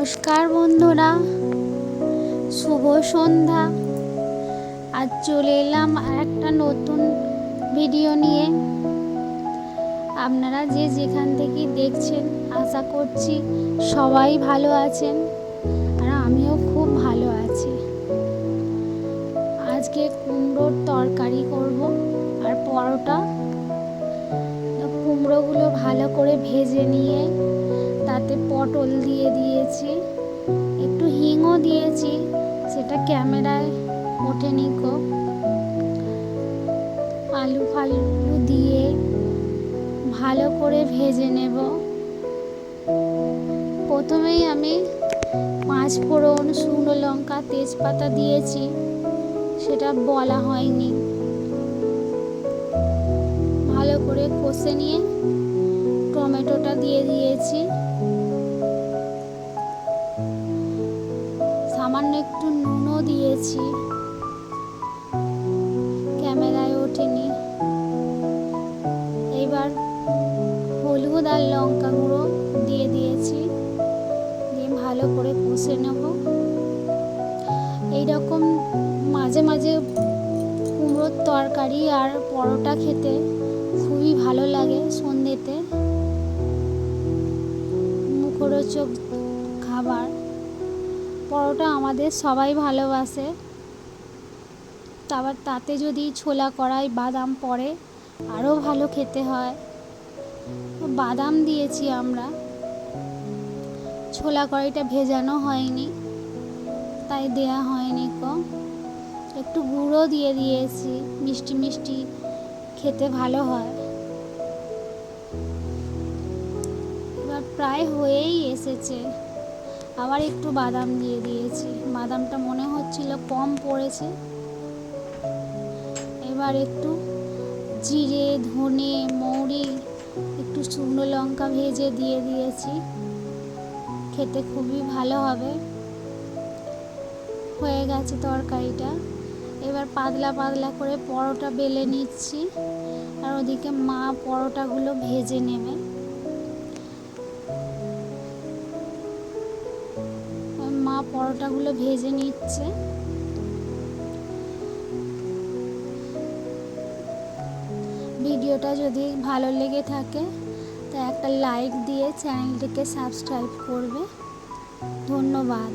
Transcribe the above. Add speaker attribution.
Speaker 1: নমস্কার বন্ধুরা। শুভ সন্ধ্যা। আজ চলে এলাম একটা নতুন ভিডিও নিয়ে। আপনারা যে যেখান থেকে দেখছেন, আশা করছি সবাই ভালো আছেন আর আমিও খুব ভালো আছি। আজকে কুমড়োর তরকারি করব আর পরোটা। কুমড়োগুলো ভালো করে ভেজে নিয়ে তাতে পটল দিয়ে দিয়েছি, একটু হিংও দিয়েছি, সেটা ক্যামেরায় ওঠেনি কো আলু ফালু দিয়ে ভালো করে ভেজে নেব। প্রথমেই আমি পাঁচ ফোড়ন শুকনো লঙ্কা, তেজপাতা দিয়েছি, সেটা বলা হয়নি। ভালো করে কষে নিয়ে টমেটোটা দিয়ে দিয়েছি। সামান্য একটু নুনও দিয়েছি। ক্যামেরায় ওঠেনি। এইবার হলুদ আর লঙ্কা গুঁড়ো দিয়ে দিয়েছি। দিয়ে ভালো করে কষে নেব। এইরকম মাঝে মাঝে কুমড়োর তরকারি আর পরোটা খেতে খুবই ভালো লাগে সন্ধ্যেতে। মুখরোচক খাবার। পরোটা আমাদের সবাই ভালোবাসে। তারপর তাতে যদি ছোলা কড়াই বাদাম পড়ে, আরও ভালো খেতে হয়। বাদাম দিয়েছি আমরা। ছোলা কড়াইটা ভেজানো হয়নি, তাই দেয়া হয়নি কো। একটু গুঁড়ো দিয়ে দিয়েছি, মিষ্টি মিষ্টি খেতে ভালো হয়। এবার প্রায় হয়েই এসেছে। আবার একটু বাদাম দিয়ে দিয়েছি। বাদামটা মনে হচ্ছিল কম পড়েছে। এবার একটু জিরে, ধনে, মৌরি, একটু শুকনো লঙ্কা ভেজে দিয়ে দিয়েছি। খেতে খুবই ভালো হবে। হয়ে গেছে তরকারিটা। এবার পাতলা পাতলা করে পরোটা বেলে নিচ্ছি। আর ওদিকে মা পরোটাগুলো ভেজে নেবে। পরোটাগুলো ভেজে নিচ্ছে। ভিডিওটা যদি ভালো লেগে থাকে, তা একটা লাইক দিয়ে চ্যানেলটিকে সাবস্ক্রাইব করবে। ধন্যবাদ।